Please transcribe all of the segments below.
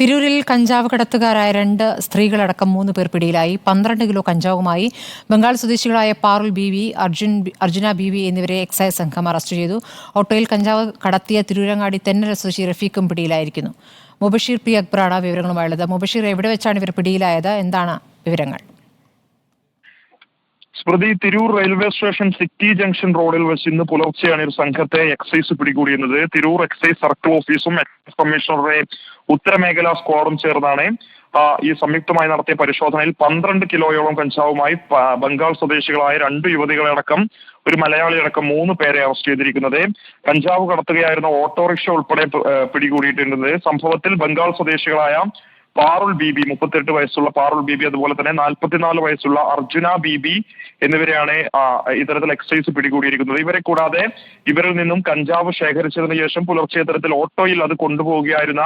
തിരൂരിൽ കഞ്ചാവ് കടത്തുകാരായ രണ്ട് സ്ത്രീകളടക്കം മൂന്ന് പേർ പിടിയിലായി. പന്ത്രണ്ട് കിലോ കഞ്ചാവുമായി ബംഗാൾ സ്വദേശികളായ Parul B V Arjun Arjuna B V എന്നിവരെ എക്സൈസ് സംഘം അറസ്റ്റ് ചെയ്തു. ഓട്ടോയിൽ കഞ്ചാവ് കടത്തിയ തിരൂരങ്ങാടി തെന്നര സ്വദേശി റഫീഖും പിടിയിലായിരിക്കുന്നു. മുബഷീർ പി. അക്ബറാണ് വിവരങ്ങളുമായുള്ളത്. മുബഷീർ എവിടെ വെച്ചാണ് ഇവർ പിടിയിലായത്? എന്താണ് വിവരങ്ങൾ? Smriti Tirur railway station city junction റോഡിൽ വെച്ച് ഇന്ന് പുലർച്ചെയാണ് ഒരു സംഘത്തെ എക്സൈസ് പിടികൂടിയത് തിരൂർ എക്സൈസ് സർക്കിൾ ഓഫീസും എക്സൈസ് കമ്മീഷണറുടെ ഉത്തരമേഖലാ സ്ക്വാഡും ചേർന്നാണ് ഈ സംയുക്തമായി നടത്തിയ പരിശോധനയിൽ പന്ത്രണ്ട് കിലോയോളം കഞ്ചാവുമായി ബംഗാൾ സ്വദേശികളായ രണ്ട് യുവതികളെ അടക്കം ഒരു മലയാളി അടക്കം മൂന്ന് പേരെ അറസ്റ്റ് ചെയ്തിരിക്കുന്നത്. കഞ്ചാവ് കടത്തുകയായിരുന്ന ഓട്ടോറിക്ഷ ഉൾപ്പെടെ പിടികൂടിയിട്ടുണ്ട്. സംഭവത്തിൽ ബംഗാൾ സ്വദേശികളായ പാറുൽ ബീബി മുപ്പത്തെട്ട് വയസ്സുള്ള പാറുൽ ബീബി അതുപോലെ തന്നെ നാൽപ്പത്തിനാല് വയസ്സുള്ള അർജുന ബീബി എന്നിവരെയാണ് ഇത്തരത്തിൽ എക്സൈസ് പിടികൂടിയിരിക്കുന്നത്. ഇവരെ കൂടാതെ ഇവരിൽ നിന്നും കഞ്ചാവ് ശേഖരിച്ചതിന് ശേഷം പുലർച്ചെ ഇത്തരത്തിൽ ഓട്ടോയിൽ അത് കൊണ്ടുപോവുകയായിരുന്ന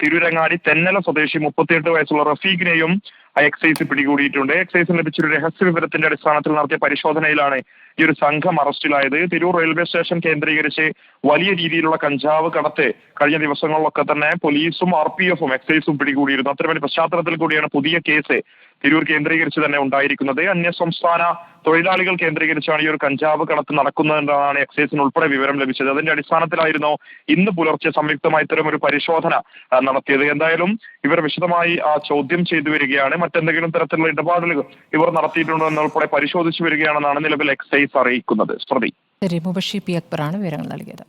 തിരുരങ്ങാടി തെന്നല സ്വദേശി മുപ്പത്തിയെട്ട് വയസ്സുള്ള റഫീഖിനെയും എക്സൈസ് പിടികൂടിയിട്ടുണ്ട്. എക്സൈസിന് ലഭിച്ചൊരു രഹസ്യ വിവരത്തിന്റെ അടിസ്ഥാനത്തിൽ നടത്തിയ പരിശോധനയിലാണ് ഈ ഒരു സംഘം അറസ്റ്റിലായത് തിരൂർ റെയിൽവേ സ്റ്റേഷൻ കേന്ദ്രീകരിച്ച് വലിയ രീതിയിലുള്ള കഞ്ചാവ് കടത്ത് കഴിഞ്ഞ ദിവസങ്ങളിലൊക്കെ തന്നെ പോലീസും ആർ പി എഫും എക്സൈസും പിടികൂടിയിരുന്നു. അത്തരമൊരു പശ്ചാത്തലത്തിൽ കൂടിയാണ് പുതിയ കേസ് തിരൂർ കേന്ദ്രീകരിച്ച് തന്നെ ഉണ്ടായിരിക്കുന്നത്. അന്യ സംസ്ഥാന തൊഴിലാളികൾ കേന്ദ്രീകരിച്ചാണ് ഈ ഒരു കഞ്ചാവ് കടത്ത് നടക്കുന്നതെന്നാണ് എക്സൈസിന് ഉൾപ്പെടെ വിവരം ലഭിച്ചത്. അതിന്റെ അടിസ്ഥാനത്തിലായിരുന്നു ഇന്ന് പുലർച്ചെ സംയുക്തമായി ഇത്തരം ഒരു പരിശോധന നടത്തിയത്. എന്തായാലും ഇവർ വിശദമായി ആ, ചോദ്യം ചെയ്തു വരികയാണ്. മറ്റെന്തെങ്കിലും തരത്തിലുള്ള ഇടപാടുകൾ ഇവർ നടത്തിയിട്ടുണ്ടോ എന്നുൾപ്പെടെ പരിശോധിച്ചു വരികയാണെന്നാണ് നിലവിൽ എക്സൈസ് അറിയിക്കുന്നത്. സ്മൃതി. അക്ബറാണ് വിവരങ്ങൾ നൽകിയത്.